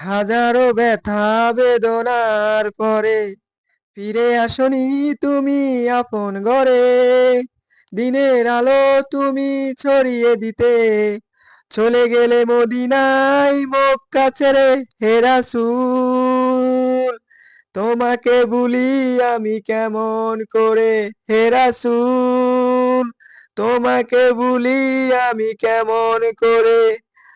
হাজারো ব্যথা বেদনার পরে ফিরে আসনি তুমি আপন ঘরে। দিনের আলো তুমি ছড়িয়ে দিতে, চলে গেলে মদিনায় মক্কা ছেড়ে হে রাসূল, তোমাকে ভুলি আমি কেমন করে? হে রাসূল, তোমাকে ভুলি আমি কেমন করে?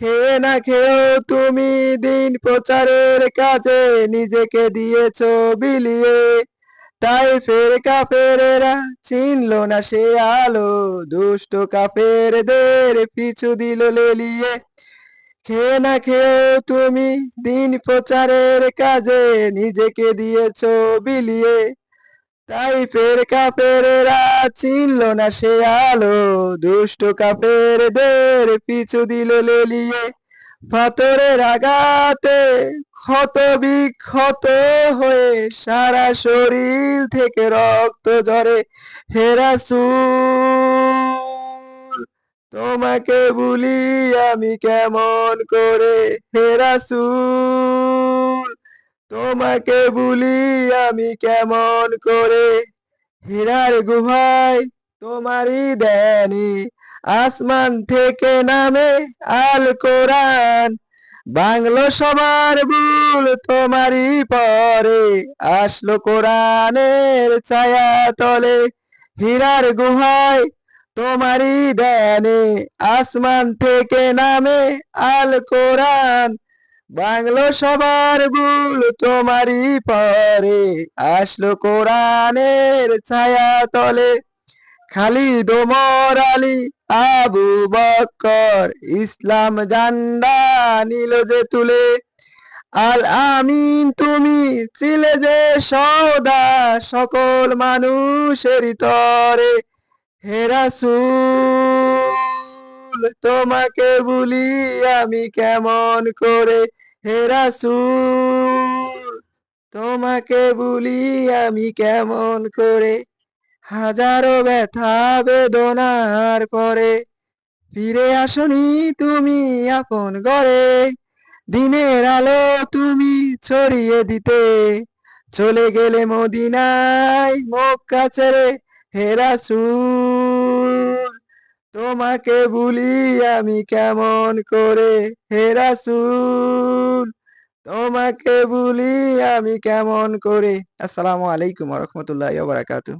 খেয়ে না খেয়েও তুমি দিন প্রচারের কাজে নিজেকে দিয়েছ বিলিয়ে। তাই ফের কাফেরেরা চিনল না সে আলো, দুষ্ট কাফেরদের পিছু দিল লেলিয়ে। খেয়ে না খেয়েও তুমি দিন প্রচারের কাজে নিজেকে দিয়েছ বিলিয়ে। তাই ফের কাপেরেরা চিনল না সে আলো। দুষ্ট কাপেরদের পিছু দিল লেলিয়ে। পাথরের আঘাতে ক্ষত বিক্ষত হয়ে সারা শরীর থেকে রক্ত ঝরে। হেরাসুল তোমাকে বলি আমি কেমন করে? হেরাসুল তোমাকে ভুলি আমি কেমন করে? হীরার গুহায় তোমারই দেনি। আসমান থেকে নামে আল কোরআন। বাংলো সবার ভুল তোমারই পরে। আসলো কোরআনের ছায়া তলে হীরার গুহায় তোমারই দেনে। আসমান থেকে নামে আল কোরআন। বাংলো সবার ভুল তোমারই পরে। আসলো কোরআনের ছায়া তলে। খালি ওমর আলী, আবু বক্কর, ইসলাম জান্ডা নিল যে তুলে। আল আমিন, তুমি ছিলে যে সদা সকল মানুষের তরে। হেরাসুল তোমাকে ভুলি আমি কেমন করে হেরাসুল তোমাকে বলি, আমি কেমন করে হাজারো ব্যথা বেদনার পরে ফিরে আসনি তুমি আপন ঘরে। দিনের আলো তুমি ছড়িয়ে দিতে, চলে গেলে মদিনায় মক্কা ছেড়ে হেরাসুল তোমাকে ভুলি আমি কেমন করে? হেরাসুল তোমাকে ভুলি আমি কেমন করে? আসসালামু আলাইকুম রহমতুল্লাহ বারাকাতু